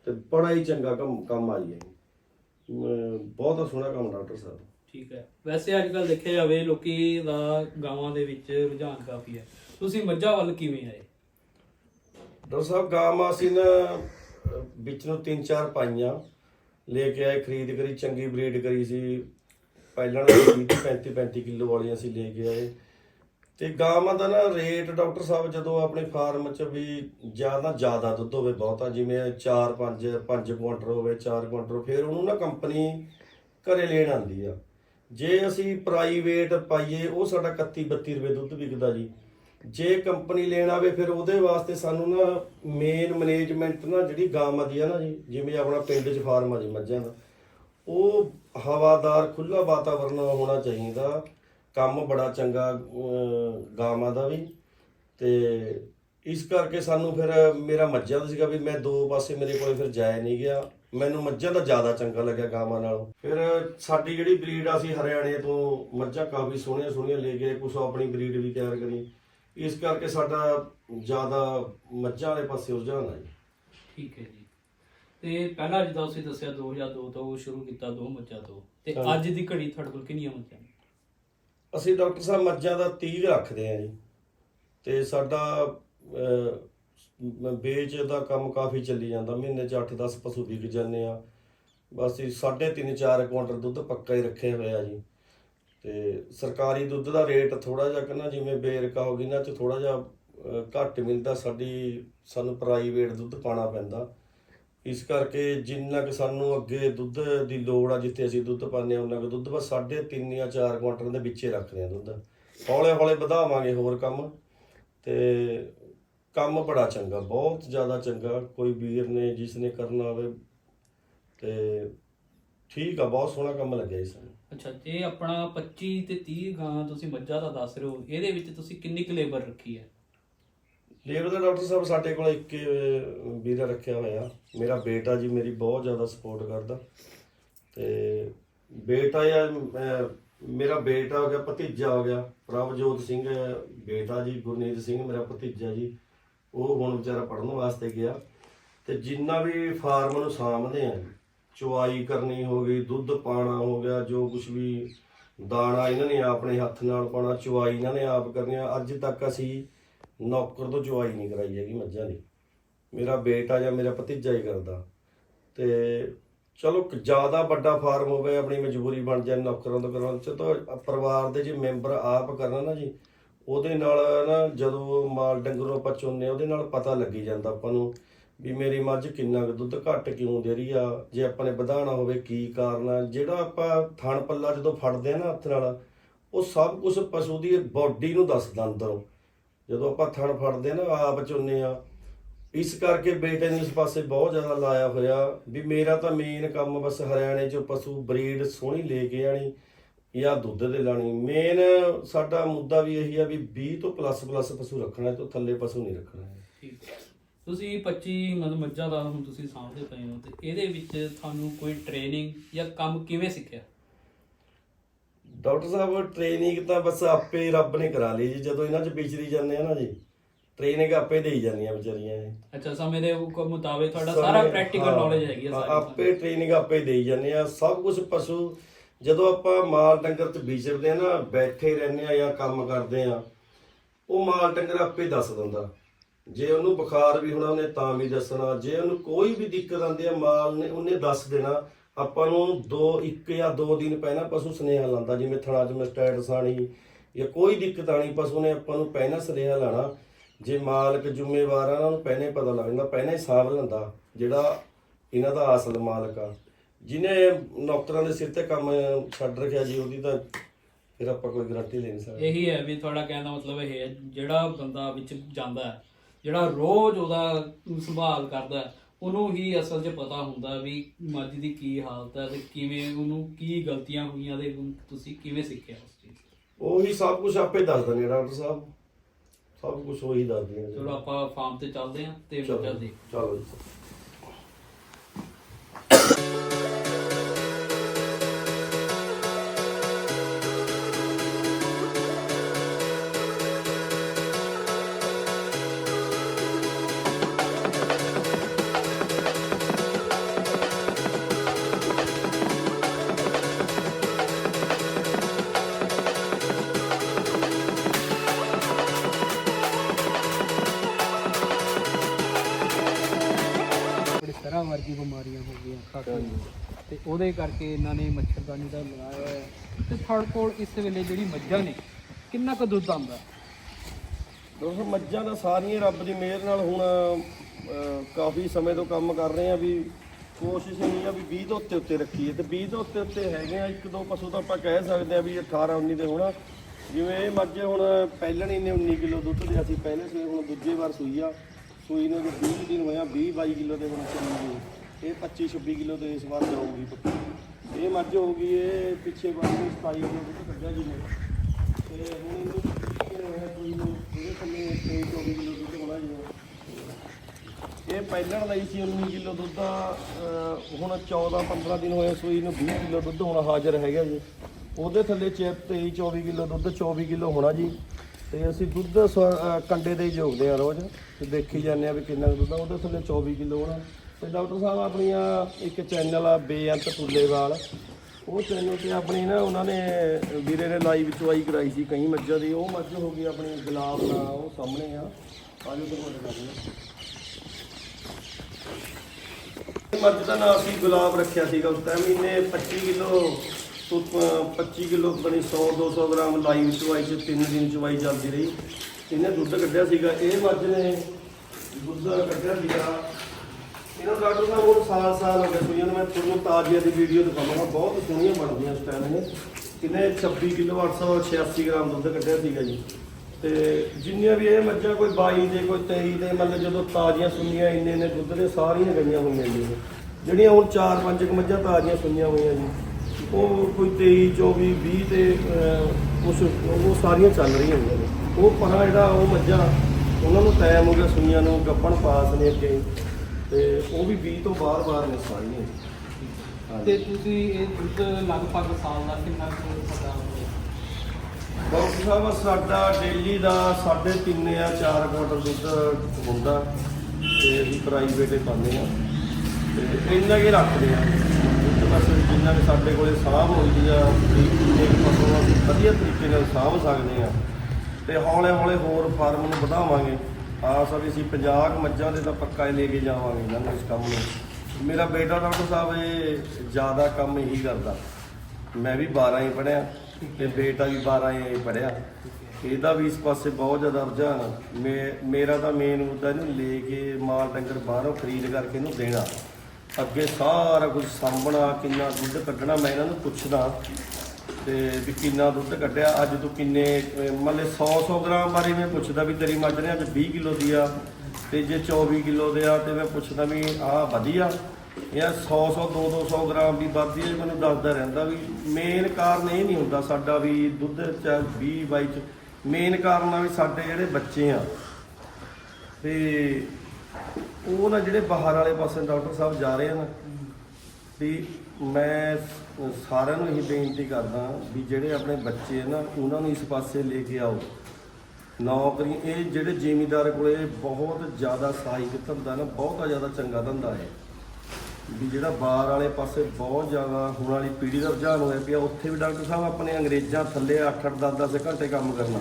ਤੇ ਬੜਾ ਹੀ ਚੰਗਾ ਕੰਮ ਕੰਮ ਹੈ ਅਮ, ਬਹੁਤ ਸੋਹਣਾ ਕੰਮ ਡਾਕਟਰ ਸਾਹਿਬ। ਠੀਕ ਹੈ। ਵੈਸੇ ਅੱਜ ਕੱਲ ਦੇਖਿਆ ਜਾਵੇ ਲੋਕੀ ਦਾ ਗਾਵਾਂ ਦੇ ਵਿੱਚ ਰੁਝਾਨ ਕਾਫੀ ਹੈ। ਤੁਸੀਂ ਮੱਝਾਂ ਵੱਲ ਕਿਵੇਂ ਆਏ? ਡਾਕਟਰ ਸਾਹਿਬ ਗਾਂ ਮਾਂ ਅਸੀਂ ਨਾ ਵਿੱਚ ਨੂੰ ਤਿੰਨ ਚਾਰ ਪਾਈਆਂ। ਲੈ ਕੇ ਆਏ ਖਰੀਦ ਕਰੀ ਚੰਗੀ ਬਰੀਡ ਕਰੀ ਸੀ। ਪਹਿਲਾਂ 35 35 ਕਿਲੋ ਵਾਲੀਆਂ ਅਸੀਂ ਲੈ ਕੇ ਆਏ। ਤੇ ਗਾਵਾਂ ਦਾ ਨਾ ਰੇਟ ਡਾਕਟਰ ਸਾਹਿਬ ਜਦੋਂ ਆਪਣੇ ਫਾਰਮ 'ਚ ਵੀ ਜ਼ਿਆਦਾ ਜ਼ਿਆਦਾ ਦੁੱਧ ਹੋਵੇ ਬਹੁਤਾ, ਜਿਵੇਂ 4 5 5 ਕੁਆਂਟਲ ਹੋਵੇ 4 ਕੁਆਂਟਲ, ਫਿਰ ਉਹਨੂੰ ਨਾ ਕੰਪਨੀ ਘਰੇ ਲੈਣ ਆਉਂਦੀ ਆ। ਜੇ ਅਸੀਂ ਪ੍ਰਾਈਵੇਟ ਪਾਈਏ, ਉਹ ਸਾਡਾ 31 32 ਰੁਪਏ ਦੁੱਧ ਵਿਕਦਾ ਜੀ। ਜੇ ਕੰਪਨੀ ਲੈਣ ਆਵੇ, ਫਿਰ ਉਹਦੇ ਵਾਸਤੇ ਸਾਨੂੰ ਨਾ ਮੇਨ ਮੈਨੇਜਮੈਂਟ ਨਾ ਜਿਹੜੀ ਗਾਵਾਂ ਦੀ ਆ ਨਾ ਜੀ, ਜਿਵੇਂ ਆਪਣਾ ਪਿੰਡ 'ਚ ਫਾਰਮ ਆ ਜੀ, ਮੱਝਾਂ ਦਾ, ਉਹ ਹਵਾਦਾਰ ਖੁੱਲਾ ਵਾਤਾਵਰਨ ਹੋਣਾ ਚਾਹੀਦਾ। ਕੰਮ ਬੜਾ ਚੰਗਾ ਗਾਵਾਂ ਦਾ ਵੀ। ਤੇ ਇਸ ਕਰਕੇ ਸਾਨੂੰ ਫਿਰ ਮੇਰਾ ਮੱਝਾਂ ਦਾ ਸੀਗਾ ਵੀ ਮੈਂ ਦੋ ਪਾਸੇ ਮੇਰੇ ਕੋਲੇ ਫਿਰ ਜਾਇਆ ਨਹੀਂ ਗਿਆ। ਮੈਨੂੰ ਮੱਝਾਂ ਦਾ ਜ਼ਿਆਦਾ ਚੰਗਾ ਲੱਗਿਆ ਗਾਵਾਂ ਨਾਲੋਂ। ਫਿਰ ਸਾਡੀ ਜਿਹੜੀ ਬਰੀਡ ਆ ਸੀ ਹਰਿਆਣੇ ਤੋਂ ਮੱਝਾਂ ਕਾਫੀ ਸੋਹਣੀਆਂ ਸੋਹਣੀਆਂ ਲੈ ਕੇ ਕੁਛ ਆਪਣੀ ਬਰੀਡ ਵੀ ਤਿਆਰ ਕਰੀ। ਇਸ ਕਰਕੇ ਸਾਡਾ ਜ਼ਿਆਦਾ ਮੱਝਾਂ ਵਾਲੇ ਪਾਸੇ ਰੁਝਾਨ ਆ ਜੀ ਠੀਕ ਹੈ ਜੀ। ਤੇ ਪਹਿਲਾਂ ਜਿੱਦਾਂ ਤੁਸੀਂ ਦੱਸਿਆ 2002 ਤੋਂ ਸ਼ੁਰੂ ਕੀਤਾ ਦੋ ਮੱਝਾਂ ਤੋਂ। ਤੇ ਹਾਂਜੀ। ਅੱਜ ਦੀ ਘੜੀ ਤੁਹਾਡੇ ਕੋਲ ਕਿੰਨੀਆਂ ਮੱਝਾਂ ਨੇ? ਅਸੀਂ ਡਾਕਟਰ ਸਾਹਿਬ ਮੱਝਾਂ ਦਾ 30 ਰੱਖਦੇ ਆ ਜੀ। ਤੇ ਸਾਡਾ ਅਹ, ਮ- ਵੇਚ ਦਾ ਕੰਮ ਕਾਫੀ ਚੱਲੀ ਜਾਂਦਾ। ਮਹੀਨੇ 'ਚ 8-10 ਪਸ਼ੂ ਵਿਕ ਜਾਂਦੇ ਆ। ਬਸ ਇਹ 3.5 4 ਕੁਇੰਟਲ ਦੁੱਧ ਪੱਕਾ ਹੀ ਰੱਖੇ ਹੋਏ ਆ ਜੀ। ਤੇ ਸਰਕਾਰੀ ਦੁੱਧ ਦਾ ਰੇਟ ਥੋੜਾ ਜਿਹਾ ਕਹਿੰਦਾ ਜਿਵੇਂ ਬੇਰਕਾ ਹੋ ਗਈ ਨਾ ਚ ਥੋੜਾ ਜਿਹਾ ਅਹ, ਘੱਟ ਮਿਲਦਾ। ਸਾਡੀ ਸਾਨੂੰ ਪ੍ਰਾਈਵੇਟ ਦੁੱਧ ਪਾਣਾ ਪੈਂਦਾ। ਇਸ ਕਰਕੇ ਜਿੰਨਾ ਕਿ ਸਾਨੂੰ ਅੱਗੇ ਦੁੱਧ ਦੀ ਲੋੜ ਆ, ਜਿੱਥੇ ਅਸੀਂ ਦੁੱਧ ਪਾਉਂਦੇ ਹਾਂ ਉਹਨਾਂ ਕੁ ਦੁੱਧ ਬਸ 3.5 ਜਾਂ 4 ਕੁਇੰਟਲ ਦੇ ਵਿੱਚੇ ਰੱਖਦੇ ਆ ਦੁੱਧ। ਹੌਲੇ ਹੌਲੇ ਵਧਾਵਾਂਗੇ ਹੋਰ ਕੰਮ ਤੇ ਕੰਮ ਬੜਾ ਚੰਗਾ, ਬਹੁਤ ਜ਼ਿਆਦਾ ਚੰਗਾ। ਕੋਈ ਵੀਰ ਨੇ, ਜਿਸ ਨੇ ਕਰਨਾ ਹੋਵੇ ਤੇ ਠੀਕ ਆ, ਬਹੁਤ ਸੋਹਣਾ ਕੰਮ ਲੱਗਿਆ ਜੀ ਸਾਨੂੰ। ਅੱਛਾ ਇਹ ਆਪਣਾ 25 ਤੇ 30 ਗਾਂ ਤੁਸੀਂ ਮੱਝਾਂ ਦਾ ਦੱਸ ਰਹੇ ਹੋ, ਇਹਦੇ ਵਿੱਚ ਤੁਸੀਂ ਕਿੰਨੀ ਕੁ ਲੇਬਰ ਰੱਖੀ ਹੈ? ਲੇਬਰ ਦਾ ਡਾਕਟਰ ਸਾਹਿਬ ਸਾਡੇ ਕੋਲ ਇੱਕ ਹੀ, ਅਹ, ਰੱਖਿਆ ਹੋਇਆ। ਮੇਰਾ ਬੇਟਾ ਜੀ ਮੇਰੀ ਬਹੁਤ ਜ਼ਿਆਦਾ ਸਪੋਰਟ ਕਰਦਾ। ਤੇ ਬੇਟਾ ਜਾਂ ਅਹ, ਮੇਰਾ ਬੇਟਾ ਹੋ ਗਿਆ ਭਤੀਜਾ ਹੋ ਗਿਆ ਪ੍ਰਭਜੋਤ ਸਿੰਘ ਬੇਟਾ ਜੀ ਗੁਰਨੀਤ ਸਿੰਘ ਮੇਰਾ ਭਤੀਜਾ ਜੀ ਉਹ ਹੁਣ ਵਿਚਾਰਾ ਪੜਨ ਵਾਸਤੇ ਗਿਆ। ਤੇ ਜਿੰਨਾ ਵੀ ਫਾਰਮ ਨੂੰ ਸਾਂਭਦੇ ਆ ਚੁਆਈ ਕਰਨੀ ਹੋ ਗਈ ਦੁੱਧ ਪਾਣਾ ਹੋ ਗਿਆ ਜੋ ਕੁਝ ਵੀ ਦਾਣਾ ਇਹਨਾਂ ਨੇ ਆਪਣੇ ਹੱਥ ਨਾਲ ਪਾਣਾ ਚੁਆਈ ਇਹਨਾਂ ਨੇ ਆਪ ਕਰਨੀ ਆ ਅੱਜ ਤੱਕ ਅਸੀਂ ਨੌਕਰ ਤੋਂ ਜਵਾਈ ਨਹੀਂ ਕਰਾਈ ਹੈਗੀ ਮੱਝਾਂ ਦੀ। ਮੇਰਾ ਬੇਟਾ ਜਾਂ ਮੇਰਾ ਭਤੀਜਾ ਹੀ ਕਰਦਾ। ਤੇ ਚਲੋ ਜ਼ਿਆਦਾ ਵੱਡਾ ਫਾਰਮ ਹੋਵੇ, ਆਪਣੀ ਮਜਬੂਰੀ ਬਣ ਜਾਏ ਨੌਕਰਾਂ ਤੋਂ ਕਰਾਉਣ ਚ, ਤਾਂ ਪਰਿਵਾਰ ਦੇ ਜੇ ਮੈਂਬਰ ਆਪ ਕਰਨਾ ਨਾ ਜੀ, ਉਹਦੇ ਨਾਲ ਨਾ ਜਦੋਂ ਮਾਲ ਡੰਗਰ ਨੂੰ ਆਪਾਂ ਚੁੰਨੇ ਉਹਦੇ ਨਾਲ ਪਤਾ ਲੱਗੀ ਜਾਂਦਾ ਆਪਾਂ ਨੂੰ ਵੀ ਮੇਰੀ ਮੱਝ ਕਿੰਨਾ ਕੁ ਦੁੱਧ ਘੱਟ ਕਿਉਂ ਦੇ ਰਹੀ ਆ, ਜੇ ਆਪਾਂ ਨੇ ਵਧਾਉਣਾ ਹੋਵੇ ਕੀ ਕਾਰਨ ਆ, ਜਿਹੜਾ ਆਪਾਂ ਥਣ ਪੱਲਾ ਜਦੋਂ ਫੜਦੇ ਆ ਨਾ ਹੱਥ ਨਾਲ, ਉਹ ਸਭ ਕੁਝ ਪਸ਼ੂ ਦੀ ਬਾਡੀ ਨੂੰ ਦੱਸਦਾ ਅੰਦਰੋਂ। ਜਦੋਂ ਆਪਾਂ ਥਣ ਫੜਦੇ ਆ ਨਾ, ਆਪ ਚੁੰਨੇ ਆ, ਇਸ ਕਰਕੇ ਬੇਟੇ ਨੇ ਇਸ ਪਾਸੇ ਬਹੁਤ ਜ਼ਿਆਦਾ ਲਾਇਆ ਹੋਇਆ ਵੀ ਮੇਰਾ ਤਾਂ ਮੇਨ ਕੰਮ ਬਸ ਹਰਿਆਣੇ 'ਚ ਪਸ਼ੂ ਬਰੀਡ ਸੋਹਣੀ ਲੈ ਕੇ ਆਣੀ ਜਾਂ ਦੁੱਧ ਦੇ ਲਾਣੀ ਮੇਨ ਸਾਡਾ ਮੁੱਦਾ ਵੀ ਇਹੀ ਆ ਵੀ 20 ਤੋਂ ਪਲੱਸ ਪਲੱਸ ਪਸ਼ੂ ਰੱਖਣਾ ਇਹ ਤੋਂ ਥੱਲੇ ਪਸ਼ੂ ਨਹੀਂ ਰੱਖਣਾ ਤੁਸੀਂ 25 ਮਤਲਬ ਮੱਝਾਂ ਦਾ ਹੁਣ ਤੁਸੀਂ ਸਾਂਭਦੇ ਪਏ ਹੋ ਤੇ ਇਹਦੇ ਵਿੱਚ ਤੁਹਾਨੂੰ ਕੋਈ ਟ੍ਰੇਨਿੰਗ ਜਾਂ ਕੰਮ ਕਿਵੇਂ ਸਿੱਖਿਆ? ਡਾਕਟਰ ਸਾਹਿਬ ਟ੍ਰੇਨਿੰਗ ਤਾਂ ਬਸ ਆਪੇ ਰੱਬ ਨੇ ਕਰਾ ਲਈ ਜੀ। ਜਦੋਂ ਇਹਨਾਂ 'ਚ ਵਿਚਰੀ ਜਾਂਦੇ ਆ ਨਾ ਜੀ ਟ੍ਰੇਨਿੰਗ ਆਪੇ ਦੇਈ ਜਾਂਦੀਆਂ ਵਿਚਾਰੀਆਂ ਇਹ ਅੱਛਾ ਸਮੇਂ ਦੇ ਹੁਕਮ ਮੁਤਾਬਿਕ ਤੁਹਾਡਾ ਸਾਰਾ ਸਮੇਂ- ਪ੍ਰੈਕਟੀਕਲ ਹਾਂ, ਨੌਲੇਜ ਹੈਗੀ ਆ ਹਾਂ, ਸਾਰੀ। ਆਪੇ ਟ੍ਰੇਨਿੰਗ ਆਪੇ ਦੇਈ ਜਾਂਦੇ ਆ। ਸਭ ਕੁਝ ਪਸ਼ੂ ਜਦੋਂ ਆਪਾਂ ਮਾਲ ਡੰਗਰ 'ਚ ਵਿਚਰਦੇ ਆ ਨਾ ਬੈਠੇ ਰਹਿੰਦੇ ਆ ਜਾਂ ਕੰਮ ਕਰਦੇ ਆ ਉਹ ਮਾਲ ਡੰਗਰ ਆਪੇ ਦੱਸ ਦਿੰਦਾ। ਜੇ ਉਹਨੂੰ ਬੁਖਾਰ ਵੀ ਹੋਣਾ ਉਹਨੇ ਤਾਂ ਵੀ ਦੱਸਣਾ। ਜੇ ਉਹਨੂੰ ਕੋਈ ਵੀ ਦਿੱਕਤ ਆਉਂਦੀ ਆ ਮਾਲ ਨੇ ਉਹਨੇ ਦੱਸ ਦੇਣਾ। ਆਪਾਂ ਨੂੰ ਦੋ, ਇੱਕ ਜਾਂ ਦੋ ਦਿਨ ਪਹਿਲਾਂ ਪਸ਼ੂ ਸੁਨੇਹਾ ਲਾਂਦਾ, ਜਿਵੇਂ ਥਣਾ 'ਚ ਮਸਟੈਟਸ ਆਣੀ ਜਾਂ ਕੋਈ ਦਿੱਕਤ ਆਣੀ, ਪਸ਼ੂ ਨੇ ਆਪਾਂ ਨੂੰ ਪਹਿਲਾਂ ਸੁਨੇਹਾ ਲਾਣਾ। ਜੇ ਮਾਲਕ ਜ਼ਿੰਮੇਵਾਰ ਆ, ਉਹਨਾਂ ਨੂੰ ਪਹਿਲਾਂ ਪਤਾ ਲੱਗ ਜਾਂਦਾ, ਪਹਿਲਾਂ ਹੀ ਸਾਂਭ ਲੈਂਦਾ, ਜਿਹੜਾ ਇਹਨਾਂ ਦਾ ਅਸਲ ਮਾਲਕ ਆ। ਜਿਹਨੇ ਨੌਕਰਾਂ ਦੇ ਸਿਰ ਤੇ ਕੰਮ ਛੱਡ ਰੱਖਿਆ ਜੀ, ਉਹਦੀ ਤਾਂ ਫਿਰ ਆਪਾਂ ਕੋਈ ਗਾਰੰਟੀ ਲੈ ਨਹੀਂ ਸਕਦੇ ਇਹੀ ਹੈ ਵੀ ਤੁਹਾਡਾ ਕਹਿਣ ਦਾ ਮਤਲਬ ਇਹ ਹੈ, ਜਿਹੜਾ ਬੰਦਾ ਵਿੱਚ ਜਾਂਦਾ ਹੈ, ਜਿਹੜਾ ਰੋਜ਼ ਉਹਦਾ ਸੰਭਾਲ ਕਰਦਾ ਉਹਨੂੰ ਹੀ ਅਸਲ 'ਚ ਪਤਾ ਹੁੰਦਾ ਵੀ ਮੱਝ ਦੀ ਕੀ ਹਾਲਤ ਹੈ ਤੇ ਕਿਵੇਂ ਉਹਨੂੰ ਕੀ ਗਲਤੀਆਂ ਹੋਈਆਂ ਤੇ ਤੁਸੀਂ ਕਿਵੇਂ ਸਿੱਖਿਆ ਉਸ ਚੀਜ਼। ਉਹੀ ਸਭ ਕੁਝ ਆਪੇ ਦੱਸ ਦਿੰਦੇ ਆ ਡਾਕਟਰ ਸਾਹਿਬ। ਸਭ ਕੁਝ ਉਹੀ ਦੱਸਦੇ ਨੇ ਚਲੋ ਆਪਾਂ ਫਾਰਮ ਤੇ ਚੱਲਦੇ ਹਾਂ ਤੇ ਚਲੋ ਮੱਝਾਂ ਦੇ ਚਲੋ ਜੀ। ਉਹਦੇ ਇਹਨਾਂ ਨੇ ਮੱਛਰਦਾਨੀ ਦਾ ਲਗਾਇਆ ਹੋਇਆ ਹੈ। ਤੇ ਤੁਹਾਡੇ ਕੋਲ ਇਸ ਵੇਲੇ ਜਿਹੜੀ ਮੱਝਾਂ ਨੇ ਕਿੰਨਾ ਕੁ ਦੁੱਧ ਆਉਂਦਾ? ਦੋਸਤੋ ਮੱਝਾਂ ਦਾ ਸਾਰੀਆਂ ਰੱਬ ਦੀ ਮਿਹਰ ਨਾਲ ਹੁਣ ਅਹ, ਕਾਫੀ ਸਮੇਂ ਤੋਂ ਕੰਮ ਕਰ ਰਹੇ ਆ ਵੀ ਕੋਸ਼ਿਸ਼ ਇਹ ਆ ਵੀ 20 ਤੋਂ ਉੱਤੇ ਉੱਤੇ ਰੱਖੀਏ। ਤੇ 20 ਤੋਂ ਉੱਤੇ ਉੱਤੇ ਹੈਗੇ ਆ ਇੱਕ ਦੋ ਪਸ਼ੂ ਤਾਂ ਆਪਾਂ ਕਹਿ ਸਕਦੇ ਆ ਵੀ 18 19 ਦੇ ਹੋਣਾ। ਜਿਵੇਂ ਇਹ ਮੱਝ ਹੁਣ ਪਹਿਲਣ ਇਹਨੇ 19 ਕਿਲੋ ਦੁੱਧ ਦੇ ਅਸੀਂ ਪਹਿਲੇ ਸੂਏ ਹੁਣ ਦੂਜੀ ਵਾਰ ਸੂਈ ਆ। ਸੂਈ ਨੂੰ ਜੋ 20 ਦਿਨ ਹੋਇਆ 20 22 ਕਿਲੋ ਦੇ ਹੁਣ ਚੱਲੂਗੀ ਇਹ 25 26 ਕਿਲੋ ਦੇ ਇਸ ਵਾਰ ਜਾਊਗੀ ਪੱਕੀ। ਇਹ ਮੱਝ ਗਈ ਇਹ ਪਿੱਛੇ ਵਾਰ ਨੂੰ 27 ਕਿਲੋ ਦੁੱਧ ਕੱਢਿਆ ਜੀ ਨੇ। ਤੇ ਹੁਣ ਇਹਨੂੰ ਕੀ ਹੋਇਆ ਕੋਈ ਨੂੰ ਇਹਦੇ ਥੱਲੇ 23 24 ਕਿਲੋ ਦੁੱਧ ਹੋਣਾ ਜੀ ਇਹ ਪਹਿਲਾਂ ਲਈ ਸੀ 19 ਕਿਲੋ ਦੁੱਧ ਦਾ ਹੁਣ 14 15 ਦਿਨ ਹੋਏ ਸੂਈ ਨੂੰ 20 ਕਿਲੋ ਦੁੱਧ ਹੋਣਾ ਹਾਜ਼ਰ ਹੈਗਾ ਜੀ। ਉਹਦੇ ਥੱਲੇ ਚ 23 24 ਕਿਲੋ ਦੁੱਧ 24 ਕਿਲੋ ਹੋਣਾ ਜੀ। ਤੇ ਅਸੀਂ ਦੁੱਧ ਸਵ- ਅਹ, ਕੰਡੇ ਦੇ ਹੀ ਜੋਗਦੇ ਆ ਰੋਜ਼। ਤੇ ਦੇਖੀ ਜਾਂਦੇ ਆ ਵੀ ਕਿੰਨਾ ਕੁ ਦੁੱਧ ਆ ਉਹਦੇ ਥੱਲੇ 24 ਕਿਲੋ ਹੋਣਾ। ਤੇ ਡਾਕਟਰ ਸਾਹਿਬ ਆਪਣੀਆਂ ਇੱਕ ਚੈਨਲ ਆ, ਬੇਅੰਤ ਤੁੱਲੇਵਾਲ ਉਹ ਚੈਨਲ ਤੇ ਆਪਣੀ ਨਾ ਉਹਨਾਂ ਨੇ ਵੀਰੇ ਨੇ ਲਾਈਵ ਚੁਆਈ ਕਰਾਈ ਸੀ ਕਈ ਮੱਝਾਂ ਦੀ। ਉਹ ਮੱਝ ਹੋ ਗਈ ਆਪਣੀ ਗੁਲਾਬ ਨਾਲ ਉਹ ਸਾਹਮਣੇ ਆ। ਆਜੋ ਤੁਹਾਨੂੰ ਦਿਖਾਉਂਦੇ ਮੱਝ ਦਾ ਨਾਂ ਅਸੀਂ ਗੁਲਾਬ ਰੱਖਿਆ ਸੀਗਾ ਉਸ ਟਾਈਮ ਇਹਨੇ 25 ਕਿਲੋ ਤੋਂ ਪ- 25 ਕਿਲੋ ਬਣੀ 100 200 ਗ੍ਰਾਮ ਲਾਈਵ ਚਵਾਈ ਚ ਤਿੰਨ ਦਿਨ ਚਵਾਈ ਚੱਲਦੀ ਰਹੀ। ਇਹਨੇ ਦੁੱਧ ਕੱਢਿਆ ਸੀਗਾ। ਇਹ ਮੱਝ ਨੇ ਦੁੱਧ ਕੱਢਿਆ ਸੀਗਾ। ਇਹਨਾਂ ਨੂੰ ਡਾਕਟਰ ਸਾਹਿਬ ਹੁਣ ਸਾਲ ਸਾਲ ਹੋ ਗਏ ਸੁਈਆਂ ਨੂੰ ਮੈਂ ਤੁਹਾਨੂੰ ਤਾਜ਼ੀਆਂ ਦੀ ਵੀਡੀਓ ਦਿਖਾਵਾਂਗਾ ਬਹੁਤ ਸੋਹਣੀਆਂ ਬਣਦੀਆਂ ਇਸ ਟਾਈਮ ਇਹ। ਕਿੰਨੇ 26 ਕਿਲੋ 886 ਗ੍ਰਾਮ ਦੁੱਧ ਕੱਢਿਆ ਸੀਗਾ ਜੀ। ਤੇ ਜਿੰਨੀਆਂ ਵੀ ਇਹ ਮੱਝਾਂ ਕੋਈ 22 ਦੇ ਕੋਈ 23 ਦੇ ਮਤਲਬ ਜਦੋਂ ਤਾਜ਼ੀਆਂ ਸੁਣੀਆਂ ਇੰਨੇ ਇੰਨੇ ਦੁੱਧ ਦੇ ਸਾਰੀਆਂ ਗਈਆਂ ਹੋਈਆਂ ਜੀ ਜਿਹੜੀਆਂ ਹੁਣ 4-5 ਕੁ ਮੱਝਾਂ ਤਾਜ਼ੀਆਂ ਸੁਣੀਆਂ ਹੋਈਆਂ ਜੀ। ਉਹ ਕੋਈ 23 24 20 ਤੇ ਅਹ, ਉਸ ਉਹ ਸਾਰੀਆਂ ਚੱਲ ਰਹੀਆਂ ਹੋਈਆਂ ਨੇ। ਉਹ ਪਰਾਂ ਜਿਹੜਾ ਉਹ ਮੱਝਾਂ ਉਹਨਾਂ ਨੂੰ ਟਾਈਮ ਹੋ ਗਿਆ ਸੁਣੀਆਂ ਨੂੰ ਗੱਪਣ ਪਾਸ ਨੇ ਅੱਗੇ। ਤੇ ਉਹ ਵੀ 20 ਤੋਂ ਬਾਹਰ-ਬਾਹਰ ਨੇ ਸਾਰੀਆਂ ਤੇ ਤੁਸੀਂ ਇਹ ਦੁੱਧ ਲਗਭਗ ਸਾਲ ਦਾ ਕਿੰਨਾ ਕੁ ਪਤਾ ਡਾਕਟਰ ਸਾਹਿਬ ਸਾਡਾ ਡੇਲੀ ਦਾ 3.5 ਆ 4 ਕੁਆਟਰ ਦੁੱਧ ਹੁੰਦਾ। ਤੇ ਅਸੀਂ ਪ੍ਰਾਈਵੇਟ ਹੀ ਪਾਉਂਦੇ ਆ ਤੇ ਇੰਨਾ ਹੀ ਰੱਖਦੇ ਆ ਦੁੱਧ ਬਸ ਜਿੰਨਾ ਕਿ ਸਾਡੇ ਕੋਲੇ ਸਾਂਭ ਹੁੰਦੀ ਆ ਇੱਕ ਫਸਲ ਅਸੀਂ ਵਧੀਆ ਤਰੀਕੇ ਨਾਲ ਸਾਂਭ ਸਕਦੇ ਆ ਤੇ ਹੌਲੇ ਹੌਲੇ ਹੋਰ ਫਾਰਮ ਨੂੰ ਵਧਾਵਾਂਗੇ। ਆਸ ਆ ਵੀ ਅਸੀਂ 50 ਕੁ ਮੱਝਾਂ ਦੇ ਤਾਂ ਪੱਕਾ ਹੀ ਲੈ ਕੇ ਜਾਵਾਂਗੇ ਇਹਨਾਂ ਨੂੰ ਇਸ ਕੰਮ ਨੂੰ। ਮੇਰਾ ਬੇਟਾ ਡਾਕਟਰ ਸਾਹਿਬ ਇਹ ਜ਼ਿਆਦਾ ਕੰਮ ਇਹੀ ਕਰਦਾ। ਮੈਂ ਵੀ 12 ਹੀ ਪੜਿਆ ਤੇ ਬੇਟਾ ਵੀ 12 ਹੀ ਪੜਿਆ ਇਹਦਾ ਵੀ ਇਸ ਪਾਸੇ ਬਹੁਤ ਜ਼ਿਆਦਾ ਰੁਝਾਨ ਮੇ- ਮੇਰਾ ਤਾਂ ਮੇਨ ਮੁੱਦਾ ਇਹਨੂੰ ਲੈ ਕੇ ਮਾਲ ਡੰਗਰ ਬਾਹਰੋਂ ਖਰੀਦ ਕਰਕੇ ਇਹਨੂੰ ਦੇਣਾ। ਅੱਗੇ ਸਾਰਾ ਕੁਝ ਸਾਂਭਣਾ, ਕਿੰਨਾ ਦੁੱਧ ਕੱਢਣਾ, ਮੈਂ ਇਹਨਾਂ ਨੂੰ ਪੁੱਛਦਾ। ਤੇ ਵੀ ਕਿੰਨਾ ਦੁੱਧ ਕੱਢਿਆ, ਅੱਜ ਤੂੰ ਕਿੰਨੇ, ਅਹ ਮੰਨ ਲੈ 100 100 ਗ੍ਰਾਮ ਬਾਰੇ ਮੈਂ ਪੁੱਛਦਾ ਵੀ ਤੇਰੀ ਮੱਝ ਨੇ ਅੱਜ 20 ਕਿਲੋ ਦੀ ਆ, ਤੇ ਜੇ 24 ਕਿਲੋ ਦੇ ਆ ਤੇ ਮੈਂ ਪੁੱਛਦਾ ਵੀ ਆਹ ਵਧੀਆ। ਜਾਂ 100 100 2 200 ਗ੍ਰਾਮ ਵੀ ਵੱਧਦੀ ਹੈ ਮੈਨੂੰ ਦੱਸਦਾ ਰਹਿੰਦਾ ਵੀ ਮੇਨ ਕਾਰਨ ਇਹ ਨਹੀਂ ਹੁੰਦਾ ਸਾਡਾ ਵੀ ਦੁੱਧ ਚ 20 22 ਚ ਮੇਨ ਕਾਰਨ ਆ ਵੀ ਸਾਡੇ ਜਿਹੜੇ ਬੱਚੇ ਆ। ਤੇ ਉਹ ਨਾ ਜਿਹੜੇ ਬਾਹਰ ਵਾਲੇ ਪਾਸੇ ਡਾਕਟਰ ਸਾਹਿਬ ਜਾ ਰਹੇ ਆ ਨਾ ਵੀ ਮੈਂ ਸਾਰਿਆਂ ਨੂੰ ਇਹੀ ਬੇਨਤੀ ਕਰਦਾ ਵੀ ਜਿਹੜੇ ਆਪਣੇ ਬੱਚੇ ਨਾ, ਉਹਨਾਂ ਨੂੰ ਇਸ ਪਾਸੇ ਲੈ ਕੇ ਆਓ। ਨੌਕਰੀ, ਇਹ ਜਿਹੜੇ ਜ਼ਿਮੀਦਾਰ ਕੋਲੇ ਬਹੁਤ ਜ਼ਿਆਦਾ ਸਹਾਇਕ ਧੰਦਾ ਨਾ, ਬਹੁਤ ਜ਼ਿਆਦਾ ਚੰਗਾ ਧੰਦਾ ਹੈ। ਵੀ ਜਿਹੜਾ ਬਾਹਰ ਵਾਲੇ ਪਾਸੇ ਬਹੁਤ ਜ਼ਿਆਦਾ ਹੁਣ ਵਾਲੀ ਪੀੜ੍ਹੀ ਦਾ ਰੁਝਾਨ ਹੋਇਆ ਪਿਆ, ਉੱਥੇ ਵੀ ਡਾਕਟਰ ਸਾਹਿਬ ਆਪਣੇ ਅੰਗਰੇਜ਼ਾਂ ਥੱਲੇ 8-8 10-10 ਘੰਟੇ ਕੰਮ ਕਰਨਾ।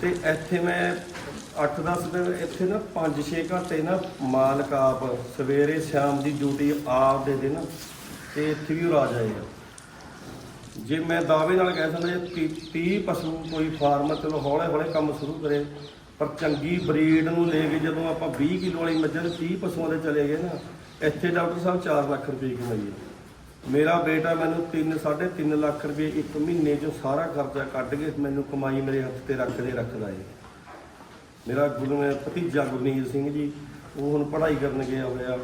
ਤੇ ਇੱਥੇ ਮੈਂ 8-10 ਦਿਨ, ਇੱਥੇ ਨਾ 5-6 ਘੰਟੇ ਨਾ ਮਾਲਕ ਆਪ ਸਵੇਰੇ ਸ਼ਾਮ ਦੀ ਡਿਊਟੀ ਆਪ ਦੇ ਦੇ ਨਾ ਤੇ ਇੱਥੇ ਵੀ ਉਹ ਰਾਜ ਆਏ ਆ ਜੇ ਮੈਂ ਦਾਅਵੇ ਨਾਲ ਕਹਿ ਸਕਦਾ, ਜੇ 30 ਪਸ਼ੂ ਕੋਈ ਫਾਰਮਰ ਚਲੋ ਹੌਲੇ ਹੌਲੇ ਕੰਮ ਸ਼ੁਰੂ ਕਰੇ, ਪਰ ਚੰਗੀ ਬਰੀਡ ਨੂੰ ਲੈ ਕੇ ਜਦੋਂ ਆਪਾਂ 20 ਕਿਲੋ ਵਾਲੀ ਮੱਝਾਂ ਦੇ 30 ਪਸ਼ੂਆਂ ਦੇ ਚਲੇ ਗਏ ਨਾ, ਇੱਥੇ ਡਾਕਟਰ ਸਾਹਿਬ 4 ਲੱਖ ਰੁਪਏ ਕਮਾਈਏ। ਮੇਰਾ ਬੇਟਾ ਮੈਨੂੰ 3 3.5 ਲੱਖ ਰੁਪਏ ਇੱਕ ਮਹੀਨੇ ਚੋਂ ਸਾਰਾ ਖਰਚਾ ਕੱਢ ਕੇ ਮੈਨੂੰ ਕਮਾਈ ਮੇਰੇ ਹੱਥ ਤੇ ਰੱਖਦੇ ਰੱਖਦਾ ਏ। ਮੇਰਾ ਗੁਰੂ ਭਤੀਜਾ ਗੁਰਨੀਤ ਸਿੰਘ ਜੀ, ਉਹ ਹੁਣ ਪੜ੍ਹਾਈ ਕਰਨ ਗਿਆ ਹੋਇਆ।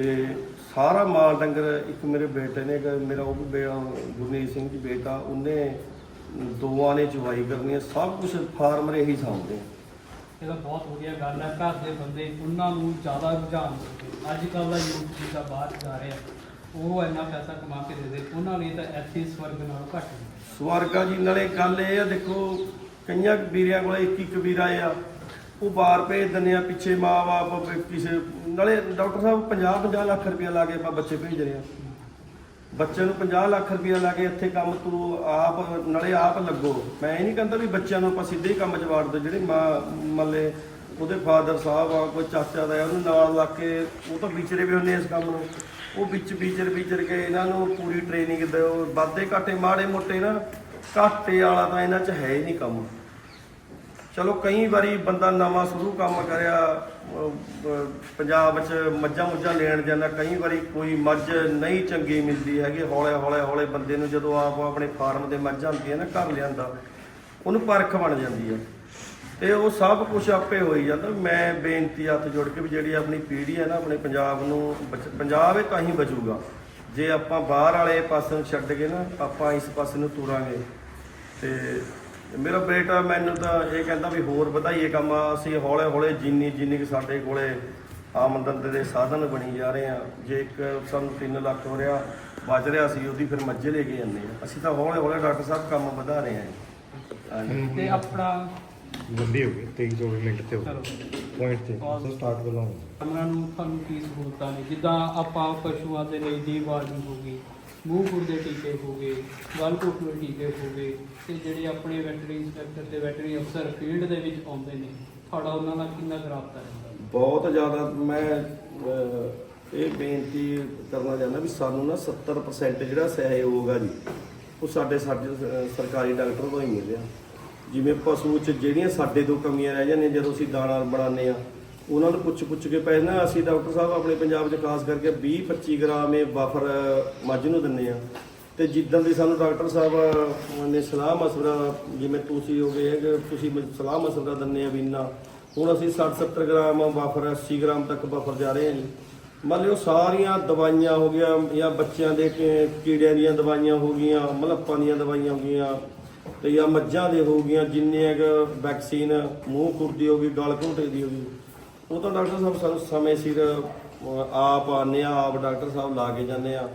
ਤੇ ਸਾਰਾ ਮਾਲ ਡੰਗਰ ਇੱਕ ਮੇਰੇ ਬੇਟੇ ਨੇ ਇੱਕ ਮੇਰਾ ਉਹ ਵੀ ਬੇ- ਗੁਰਨੀਤ ਸਿੰਘ ਜੀ ਬੇਟਾ ਉਹਨੇ ਦੋਵਾਂ ਨੇ ਚੁਵਾਈ ਕਰਨੀ ਹੈ ਸਭ ਕੁਝ ਫਾਰਮਰ ਇਹੀ ਸਾਂਭਦੇ ਆ। ਇਹ ਤਾਂ ਬਹੁਤ ਵਧੀਆ ਗੱਲ ਹੈ ਘਰ ਦੇ ਬੰਦੇ ਉਹਨਾਂ ਨੂੰ ਜ਼ਿਆਦਾ ਰੁਝਾਨ ਅੱਜ ਕੱਲ ਦਾ ਯੂਥ ਜਿਹੜਾ ਬਾਹਰ ਜਾ ਰਿਹਾ ਉਹ ਇੰਨਾ ਪੈਸਾ ਕਮਾ ਕੇ ਦੇ ਦੇ ਉਹਨਾਂ ਲਈ ਤਾਂ ਇੱਥੇ ਸਵਰਗ ਨਾਲੋਂ ਘੱਟ ਨਹੀਂ। ਸਵਾਰਗਾ ਜੀ ਨਾਲੇ ਗੱਲ ਇਹ ਆ ਦੇਖੋ ਕਈਆਂ ਵੀਰਿਆਂ ਕੋਲੇ ਇੱਕ ਇੱਕ ਵੀਰ ਆ ਉਹ ਬਾਹਰ ਭੇਜ ਦਿੰਦੇ ਆ ਪਿੱਛੇ ਮਾਂ-ਬਾਪ ਕਿਸੇ ਨਾਲੇ ਡਾਕਟਰ ਸਾਹਿਬ 50 50 ਲੱਖ ਰੁਪਇਆ ਲਾ ਕੇ ਆਪਾਂ ਬੱਚੇ ਭੇਜ ਰਹੇ ਆ। ਬੱਚੇ ਨੂੰ 50 ਲੱਖ ਰੁਪਇਆ ਲਾ ਕੇ ਇੱਥੇ ਕੰਮ ਤੂੰ ਆਪ ਨਾਲੇ ਆਪ ਲੱਗੋ। ਮੈਂ ਇਹ ਨਹੀਂ ਕਹਿੰਦਾ ਵੀ ਬੱਚਿਆਂ ਨੂੰ ਆਪਾਂ ਸਿੱਧੇ ਹੀ ਕੰਮ 'ਚ ਵਾੜ ਦਿਓ ਜਿਹੜੇ ਮਾਂ ਮੱਲੇ ਉਹਦੇ ਫਾਦਰ ਸਾਹਿਬ ਆ ਕੋਈ ਚਾਚਾ ਦਾ ਆ, ਉਹਨੂੰ ਨਾਲ ਲਾ ਕੇ ਉਹ ਤਾਂ ਵਿਚਰੇ ਵੀ ਹੁੰਦੇ ਇਸ ਕੰਮ ਨੂੰ। ਉਹ ਵਿੱਚ ਵਿਚਰ ਵਿਚਰ ਕੇ ਇਹਨਾਂ ਨੂੰ ਪੂਰੀ ਟ੍ਰੇਨਿੰਗ ਦਿਓ। ਵਾਧੇ ਘਾਟੇ ਮਾੜੇ ਮੋਟੇ ਨਾ ਘਾਟੇ ਵਾਲਾ ਤਾਂ ਇਹਨਾਂ 'ਚ ਹੈ ਹੀ ਨਹੀਂ ਕੰਮ। ਚਲੋ ਕਈ ਵਾਰੀ ਬੰਦਾ ਨਵਾਂ ਸ਼ੁਰੂ ਕੰਮ ਕਰਿਆ ਅਹ, ਪੰਜਾਬ 'ਚ ਮੱਝਾਂ ਮੁੱਝਾਂ ਲੈਣ ਜਾਂਦਾ ਕਈ ਵਾਰੀ ਕੋਈ ਮੱਝ ਨਹੀਂ ਚੰਗੀ ਮਿਲਦੀ ਹੈਗੀ ਹੌਲੇ ਹੌਲੇ ਹੌਲੇ ਬੰਦੇ ਨੂੰ ਜਦੋਂ ਆਪ ਆਪਣੇ ਫਾਰਮ ਦੇ ਮੱਝਾਂ ਹੁੰਦੀਆਂ ਨਾ ਘਰ ਲਿਆਂਦਾ ਉਹਨੂੰ ਪਰਖ ਬਣ ਜਾਂਦੀ ਹੈ। ਤੇ ਉਹ ਸਭ ਕੁਝ ਆਪੇ ਹੋਈ ਜਾਂਦਾ। ਮੈਂ ਬੇਨਤੀ ਹੱਥ ਜੋੜ ਕੇ ਵੀ ਜਿਹੜੀ ਆਪਣੀ ਪੀੜ੍ਹੀ ਹੈ ਨਾ ਆਪਣੇ ਪੰਜਾਬ ਨੂੰ ਬਚ- ਪੰਜਾਬ ਇਹ ਤਾਂ ਹੀ ਬਚੂਗਾ। ਜੇ ਆਪਾਂ ਬਾਹਰ ਵਾਲੇ ਪਾਸੇ ਨੂੰ ਛੱਡ ਕੇ ਨਾ ਆਪਾਂ ਇਸ ਪਾਸੇ ਨੂੰ ਤੁਰਾਂਗੇ। ਤੇ ਮੇਰਾ ਬੇਟਾ ਮੈਨੂੰ ਤਾਂ ਇਹ ਕਹਿੰਦਾ ਵੀ ਹੋਰ ਵਧਾਈਏ ਕੰਮ ਅਸੀਂ ਹੌਲੇ ਹੌਲੇ ਜਿੰਨੀ ਜਿੰਨੀ ਕਿ ਸਾਡੇ ਕੋਲੇ ਆਮਦਨ ਦੇ ਸਾਧਨ ਬਣੀ ਜਾ ਰਹੇ ਆ ਜੇ ਇੱਕ ਸਾਨੂੰ 3 ਲੱਖ ਹੋ ਰਿਹਾ ਬਚ ਰਿਹਾ ਸੀ ਉਹਦੀ ਫਿਰ ਮੱਝੇ ਲੈ ਕੇ ਜਾਂਦੇ ਆ ਅਸੀਂ ਤਾਂ ਹੌਲੇ ਹੌਲੇ ਡਾਕਟਰ ਸਾਹਿਬ ਕੰਮ ਵਧਾ ਰਹੇ ਆ ਹਾਂਜੀ। ਤੇ ਆਪਣਾ ਲੰਬੀ ਹੋ ਗਈ 23 24 ਮਿੰਟ ਤੇ ਹੋ ਗਈ। ਪੁਆਇੰਟ ਤੇ ਸੋ ਸਟਾਰਟ ਕਰੋ। ਉਹਨਾਂ ਨੂੰ ਤੁਹਾਨੂੰ ਕੀ ਸਹੂਲਤਾਂ ਨੇ? ਜਿੱਦਾਂ ਆਪਾਂ ਪਸ਼ੂਆਂ ਦੇ ਲਈ ਦੀ ਵਾਰਡਿੰਗ ਹੋ ਗਈ ਮੂੰਹ ਖੁਰ ਦੇ ਟੀਕੇ ਹੋ ਗਏ, ਗਲ ਘੁੱਟ ਦੇ ਟੀਕੇ ਹੋ ਗਏ ਤੇ ਜਿਹੜੇ ਆਪਣੇ ਵੈਟਰਨਰੀ ਇੰਸਪੈਕਟਰ ਤੇ ਵੈਟਰਨਰੀ ਅਫਸਰ ਫੀਲਡ ਦੇ ਵਿੱਚ ਆਉਂਦੇ ਨੇ, ਤੁਹਾਡਾ ਉਹਨਾਂ ਨਾਲ ਕਿੰਨਾ ਰਾਬਤਾ ਹੈ? ਬਹੁਤ ਜ਼ਿਆਦਾ, ਮੈਂ ਇਹ ਬੇਨਤੀ ਕਰਨਾ ਚਾਹੁੰਦਾ ਵੀ ਸਾਨੂੰ ਨਾ 70% ਜਿਹੜਾ ਸਹਿਯੋਗ ਆ ਜੀ, ਉਹ ਸਾਡੇ ਸਾਡੇ ਸਰਕਾਰੀ ਡਾਕਟਰ ਤੋਂ ਹੀ ਮਿਲ ਜਿਵੇਂ ਪਸ਼ੂ ਚ ਜਿਹੜੀਆਂ ਸਾਡੇ ਤੋਂ ਕਮੀਆਂ ਰਹਿ ਜਾਂਦੀਆਂ, ਜਦੋਂ ਅਸੀਂ ਦਾਣਾ ਬਣਾਉਂਦੇ ਆ ਉਹਨਾਂ ਨੂੰ ਪੁੱਛ ਪੁੱਛ ਕੇ ਪਹਿਲਾਂ ਅਸੀਂ ਡਾਕਟਰ ਸਾਹਿਬ ਆਪਣੇ ਪੰਜਾਬ 'ਚ ਖਾਸ ਕਰਕੇ 20 25 ਗ੍ਰਾਮ ਇਹ ਵਾਫਰ ਮੱਝ ਨੂੰ ਦਿੰਦੇ ਆ ਤੇ ਜਿੱਦਾਂ ਦੀ ਸਾਨੂੰ ਡਾਕਟਰ ਸਾਹਿਬ ਨੇ ਸਲਾਹ ਮਸ਼ਵਰਾ, ਜਿਵੇਂ ਤੁਸੀਂ ਹੋ ਗਏ ਕਿ ਤੁਸੀਂ ਮੈਨੂੰ ਸਲਾਹ ਮਸ਼ਵਰਾ ਦਿੰਦੇ ਆ ਵੀ ਇੰਨਾ। ਹੁਣ ਅਸੀਂ 60 70 ਗ੍ਰਾਮ ਬਫਰ 80 ਗ੍ਰਾਮ ਤੱਕ ਬਫਰ ਜਾ ਰਹੇ ਹਾਂ ਜੀ। ਮੰਨ ਲਿਓ ਸਾਰੀਆਂ ਦਵਾਈਆਂ ਹੋ ਗਈਆਂ, ਜਾਂ ਬੱਚਿਆਂ ਦੇ ਕੀੜਿਆਂ ਦੀਆਂ ਦਵਾਈਆਂ ਹੋ ਗਈਆਂ, ਮਲੱਪਾਂ ਦੀਆਂ ਦਵਾਈਆਂ ਹੋ ਗਈਆਂ, ਤੇ ਜਾਂ ਮੱਝਾਂ ਦੇ ਹੋ ਗਈਆਂ, ਜਿੰਨੇ ਵੈਕਸੀਨ ਮੂੰਹ ਖੁਰਦੀ ਹੋ ਗਈ ਗਲ ਘੋਟੇ ਦੀ ਹੋ ਗਈ। ਉਹ ਤਾਂ ਡਾਕਟਰ ਸਾਹਿਬ ਸਾਨੂੰ ਸਮੇਂ ਸਿਰ ਆਪ ਆਉਂਦੇ ਆ ਆਪ ਡਾਕਟਰ ਸਾਹਿਬ ਲਾ ਕੇ ਜਾਂਦੇ ਆ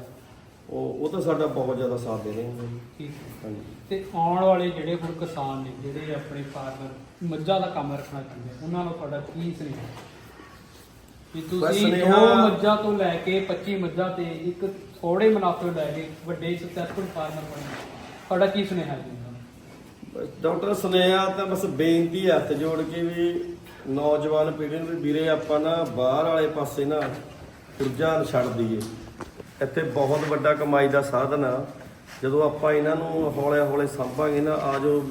ਉਹ ਉਹ ਤਾਂ ਸਾਡਾ ਬਹੁਤ ਜ਼ਿਆਦਾ ਸਾਥ ਦੇ ਰਹੇ ਨੇ। ਠੀਕ ਹਾਂਜੀ। ਤੇ ਆਉਣ ਵਾਲੇ ਜਿਹੜੇ ਹੁਣ ਕਿਸਾਨ ਨੇ ਜਿਹੜੇ ਆਪਣੇ ਫਾਰਮਰ ਮੱਝਾਂ ਦਾ ਕੰਮ ਰੱਖਣਾ ਚਾਹੁੰਦੇ ਉਹਨਾਂ ਨੂੰ ਤੁਹਾਡਾ ਕੀ ਸੁਨੇਹਾ ਕਿ ਤੁਸੀਂ ਦੋ ਮੱਝਾਂ ਤੋਂ ਲੈ ਕੇ 25 ਮੱਝਾਂ ਤੇ ਇੱਕ ਥੋੜੇ ਮੁਨਾਫੇ ਲੈ ਕੇ ਵੱਡੇ ਸਕਸੈਸਫੁਲ ਫਾਰਮਰ ਬਣੇ। ਤੁਹਾਡਾ ਕੀ ਸੁਨੇਹਾ? ਬਸ ਡਾਕਟਰ ਸੁਨੇਹਾ ਤਾਂ ਬਸ ਬੇਨਤੀ ਹੈ ਹੱਥ ਜੋੜ ਕੇ ਵੀ ਨੌਜਵਾਨ ਪੀੜ੍ਹੀ ਨੂੰ ਵੀ ਵੀਰੇ ਆਪਾਂ ਨਾ ਬਾਹਰ ਵਾਲੇ ਪਾਸੇ ਨਾ ਰੁਝਾਨ ਛੱਡ ਦਈਏ। ਇੱਥੇ ਬਹੁਤ ਵੱਡਾ ਕਮਾਈ ਦਾ ਸਾਧਨ ਆ। ਜਦੋਂ ਆਪਾਂ ਇਹਨਾਂ ਨੂੰ ਹੌਲੇ ਹੌਲੇ ਸਾਂਭਾਂਗੇ ਨਾ ਆਜੋ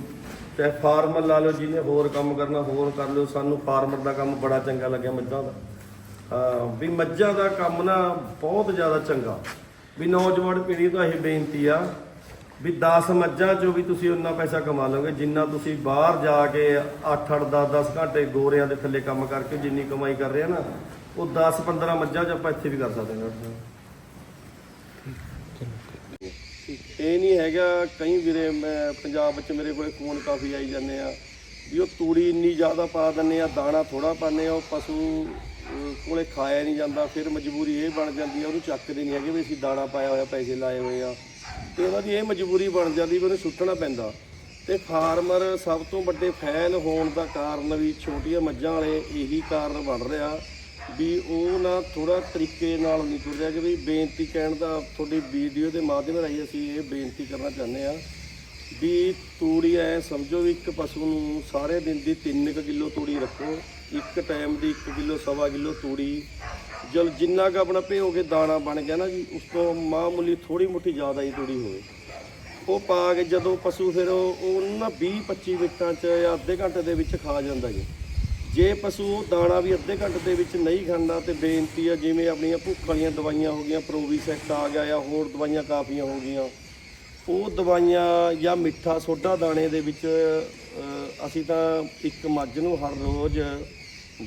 ਚਾਹੇ ਫਾਰਮਰ ਲਾ ਲਓ, ਜਿਹਨੇ ਹੋਰ ਕੰਮ ਕਰਨਾ, ਹੋਰ ਕਰ ਲਿਓ। ਸਾਨੂੰ ਫਾਰਮਰ ਦਾ ਕੰਮ ਬੜਾ ਚੰਗਾ ਲੱਗਿਆ ਮੱਝਾਂ ਦਾ। ਵੀ ਮੱਝਾਂ ਦਾ ਕੰਮ ਨਾ ਬਹੁਤ ਜ਼ਿਆਦਾ ਚੰਗਾ। ਵੀ ਨੌਜਵਾਨ ਪੀੜ੍ਹੀ ਤੋਂ ਇਹ ਬੇਨਤੀ ਆ ਵੀ 10 ਮੱਝਾਂ ਚੋਂ ਵੀ ਤੁਸੀਂ ਉਨਾ ਪੈਸਾ ਕਮਾ ਲਓਗੇ, ਜਿੰਨਾ ਤੁਸੀਂ ਬਾਹਰ ਜਾ ਕੇ 8-8 10-10 ਘੰਟੇ ਗੋਰਿਆਂ ਦੇ ਥੱਲੇ ਕੰਮ ਕਰਕੇ ਜਿੰਨੀ ਕਮਾਈ ਕਰ ਰਹੇ ਆ ਨਾ, ਉਹ 10-15 ਮੱਝਾਂ ਚ ਆਪਾਂ ਇੱਥੇ ਵੀ ਕਰ ਸਕਦੇ ਹਾਂ। ਇਹ ਨਹੀਂ ਹੈਗਾ, ਕਈ ਵੀਰੇ ਮੈਂ ਪੰਜਾਬ ਵਿੱਚ ਮੇਰੇ ਕੋਲੇ ਫੋਨ ਕਾਫੀ ਆਈ ਜਾਂਦੇ ਆ, ਵੀ ਉਹ ਤੂੜੀ ਇੰਨੀ ਜ਼ਿਆਦਾ ਪਾ ਦਿੰਦੇ ਆ, ਦਾਣਾ ਥੋੜਾ ਪਾਉਂਦੇ ਆ, ਉਹ ਪਸ਼ੂ ਕੋਲੇ ਖਾਇਆ ਨਹੀਂ ਜਾਂਦਾ, ਫਿਰ ਮਜਬੂਰੀ ਇਹ ਬਣ ਜਾਂਦੀ ਆ, ਉਹਨੂੰ ਚੱਕਦੇ ਨਹੀਂ ਹੈਗੇ ਵੀ ਅਸੀਂ ਦਾਣਾ ਪਾਇਆ ਹੋਇਆ, ਪੈਸੇ ਲਾਏ ਹੋਏ ਆ। ਤੇ ਉਹਨਾਂ ਦੀ ਇਹ ਮਜਬੂਰੀ ਬਣ ਜਾਂਦੀ ਵੀ ਉਹਨੂੰ ਸੁੱਟਣਾ ਪੈਂਦਾ। ਤੇ ਫਾਰਮਰ ਸਭ ਤੋਂ ਵੱਡੇ ਫੈਲ ਹੋਣ ਦਾ ਕਾਰਨ ਵੀ ਛੋਟੀਆਂ ਮੱਝਾਂ ਵਾਲੇ ਇਹੀ ਕਾਰਨ ਬਣ ਰਿਹਾ ਵੀ ਉਹ ਨਾ ਥੋੜਾ ਤਰੀਕੇ ਨਾਲ ਨਹੀਂ ਤੁਰ ਰਿਹਾ ਕਿ ਵੀ ਬੇਨਤੀ ਕਹਿਣ ਦਾ ਤੁਹਾਡੀ ਵੀਡੀਓ ਦੇ ਮਾਧਿਅਮ ਰਾਹੀਂ ਅਸੀਂ ਇਹ ਬੇਨਤੀ ਕਰਨਾ ਚਾਹੁੰਦੇ ਆ ਵੀ ਤੂੜੀ ਐ ਸਮਝੋ ਵੀ ਇੱਕ ਪਸ਼ੂ ਨੂੰ ਸਾਰੇ ਦਿਨ ਦੀ 3 ਕਿਲੋ ਤੂੜੀ ਰੱਖੋ। ਇੱਕ ਟਾਈਮ ਦੀ 1 ਕਿਲੋ, ਸਵਾ ਕਿਲੋ ਤੂੜੀ। ਜਲ ਜਿੰਨਾ ਕੁ ਆਪਣਾ ਭਿਓ ਕੇ ਦਾਣਾ ਬਣ ਗਿਆ ਨਾ ਜੀ, ਉਸ ਤੋਂ ਮਾਮੂਲੀ ਥੋੜੀ ਮੁੱਠੀ ਜ਼ਿਆਦਾ ਹੀ ਤੂੜੀ ਹੋਵੇ। ਉਹ ਪਾ ਕੇ ਜਦੋਂ ਪਸ਼ੂ ਫਿਰ ਉਹ ਨਾ 20 25 ਮਿੰਟਾਂ ਚ ਜਾਂ ਅੱਧੇ ਘੰਟੇ ਦੇ ਵਿੱਚ ਖਾ ਜਾਂਦਾ ਜੀ। ਜੇ ਪਸ਼ੂ ਉਹ ਦਾਣਾ ਵੀ ਅੱਧੇ ਘੰਟੇ ਦੇ ਵਿੱਚ ਨਹੀਂ ਖਾਂਦਾ ਤੇ ਬੇਨਤੀ ਆ, ਜਿਵੇਂ ਆਪਣੀਆਂ ਭੁੱਖ ਵਾਲੀਆਂ ਦਵਾਈਆਂ ਹੋ ਗਈਆਂ, ਪ੍ਰੋਵੀਸੈਕਟ ਆ ਗਿਆ ਜਾਂ ਹੋਰ ਦਵਾਈਆਂ ਕਾਫੀਆਂ ਹੋ ਗਈਆਂ, ਉਹ ਦਵਾਈਆਂ ਜਾਂ ਮਿੱਠਾ ਸੋਡਾ ਦਾਣੇ ਦੇ ਵਿੱਚ ਅਸੀਂ ਤਾਂ ਇੱਕ ਮੱਝ ਨੂੰ ਹਰ ਰੋਜ਼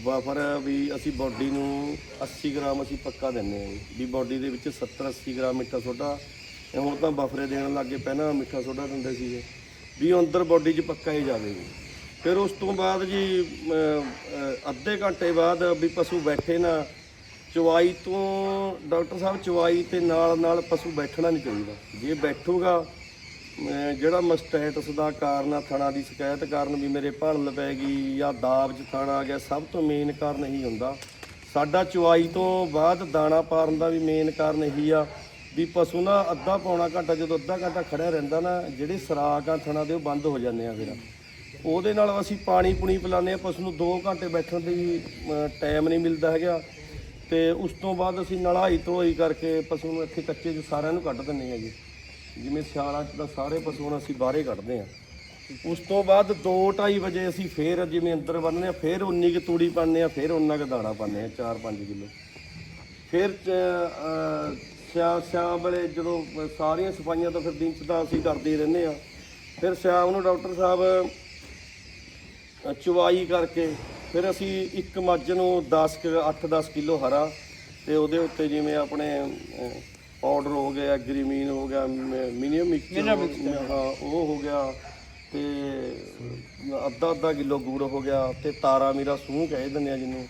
ਵਾਫਰ ਵੀ ਅਸੀਂ ਬਾਡੀ ਨੂੰ 80 ਗ੍ਰਾਮ ਅਸੀਂ ਪੱਕਾ ਦਿੰਨੇ ਆ ਵੀ ਬਾਡੀ ਦੇ ਵਿੱਚ 70 80 ਗ੍ਰਾਮ ਮਿੱਠਾ ਸੋਡਾ ਇਹ ਹੁਣ ਤਾਂ ਬਫਰੇ ਦੇਣ ਲੱਗੇ ਪਹਿਲਾਂ ਮਿੱਠਾ ਸੋਡਾ ਦਿੰਦੇ ਸੀਗੇ। ਵੀ ਉਹ ਅੰਦਰ ਬਾਡੀ 'ਚ ਪੱਕਾ ਹੀ ਜਾਵੇ ਜੀ। ਫਿਰ ਉਸ ਤੋਂ ਬਾਅਦ ਜੀ ਅੱਧੇ ਘੰਟੇ ਬਾਅਦ ਵੀ ਪਸ਼ੂ ਬੈਠੇ ਨਾ ਚਵਾਈ ਤੋਂ, ਡਾਕਟਰ ਸਾਹਿਬ ਚਵਾਈ ਤੇ ਨਾਲ ਨਾਲ ਪਸ਼ੂ ਬੈਠਣਾ ਨਹੀਂ ਚਾਹੀਦਾ। ਜੇ ਬੈਠੂਗਾ ਜਿਹੜਾ ਮਸਟੈਟਸ ਦਾ ਕਾਰਨ ਆ, ਥਣਾ ਦੀ ਸ਼ਿਕਾਇਤ ਕਾਰਨ ਵੀ ਮੇਰੇ ਭਣਲ ਪੈ ਗਈ ਜਾਂ ਦਾਬ ਚ ਥਾਣਾ ਆ ਗਿਆ, ਸਭ ਤੋਂ ਮੇਨ ਕਾਰਨ ਇਹੀ ਹੁੰਦਾ। ਸਾਡਾ ਚੁਆਈ ਤੋਂ ਬਾਅਦ ਦਾਣਾ ਪਾਰਨ ਦਾ ਵੀ ਮੇਨ ਕਾਰਨ ਇਹੀ ਆ ਵੀ ਪਸ਼ੂ ਨਾ ਅੱਧਾ ਪੌਣਾ ਘੰਟਾ, ਜਦੋਂ ਅੱਧਾ ਘੰਟਾ ਖੜਿਆ ਰਹਿੰਦਾ ਨਾ, ਜਿਹੜੇ ਸਰਾਕ ਆ ਥਣਾ ਦੇ ਉਹ ਬੰਦ ਹੋ ਜਾਂਦੇ ਆ ਫਿਰ। ਉਹਦੇ ਨਾਲ ਅਸੀਂ ਪਾਣੀ ਪੁਣੀ ਪਿਲਾਉਂਦੇ ਆ ਪਸ਼ੂ ਨੂੰ 2 ਘੰਟੇ ਬੈਠਣ ਦੀ ਟਾਈਮ ਨਹੀਂ ਮਿਲਦਾ ਹੈਗਾ। ਤੇ ਉਸ ਤੋਂ ਬਾਅਦ ਅਸੀਂ ਨਲਾਈ ਧੋਈ ਕਰਕੇ ਪਸ਼ੂ ਨੂੰ ਇੱਥੇ ਕੱਚੇ 'ਚ ਸਾਰਿਆਂ ਨੂੰ ਕੱਢ ਦਿੰਦੇ ਆ ਜੀ ਜਿਵੇਂ ਸਿਆਲਾਂ 'ਚ ਤਾਂ ਸਾਰੇ ਪਸ਼ੂ ਨੂੰ ਅਸੀਂ ਬਾਹਰੇ ਕੱਢਦੇ ਆ ਉਸ ਤੋਂ ਬਾਅਦ 2:30 ਵਜੇ ਅਸੀਂ ਫੇਰ ਜਿਵੇਂ ਅੰਦਰ ਬੰਨ੍ਹਦੇ ਆ ਫੇਰ ਉਨੀ ਕੁ ਤੂੜੀ ਪਾਉਂਦੇ ਆ ਫੇਰ ਉਨਾ ਕੁ ਦਾਣਾ ਪਾਉਂਦੇ ਆ 4-5 ਕਿਲੋ। ਫਿਰ ਸਿਆ ਸ਼ਾ ਵੇਲੇ ਜਦੋਂ ਸਾਰੀਆਂ ਸਫਾਈਆਂ ਤਾਂ ਫਿਰ ਦਿਨ 'ਚ ਤਾਂ ਅਸੀਂ ਕਰਦੇ ਹੀ ਰਹਿੰਦੇ ਆ ਫਿਰ ਸਿਆਮ ਨੂੰ ਡਾਕਟਰ ਸਾਹਿਬ ਅ, ਚਵਾਈ ਕਰਕੇ ਫਿਰ ਅਸੀਂ ਇੱਕ ਮੱਝ ਨੂੰ 10 8-10 ਕਿਲੋ ਹਰਾ ਤੇ ਉਹਦੇ ਉੱਤੇ ਜਿਵੇਂ ਆਪਣੇ ਪਾਊਡਰ ਹੋ ਗਿਆ ਗ੍ਰੀਮੀਨ ਹੋ ਗਿਆ ਮਿਨੀਮਮ ਮਿਕਸਚਰ ਹਾਂ ਉਹ ਹੋ ਗਿਆ ਤੇ ਅੱਧਾ ਅੱਧਾ ਕਿਲੋ ਗੂੜ ਹੋ ਗਿਆ ਤੇ ਤਾਰਾ ਮੀਰਾ ਸੂਹ ਕਹਿ ਦਿੰਦੇ ਆ ਜਿਹਨੂੰ।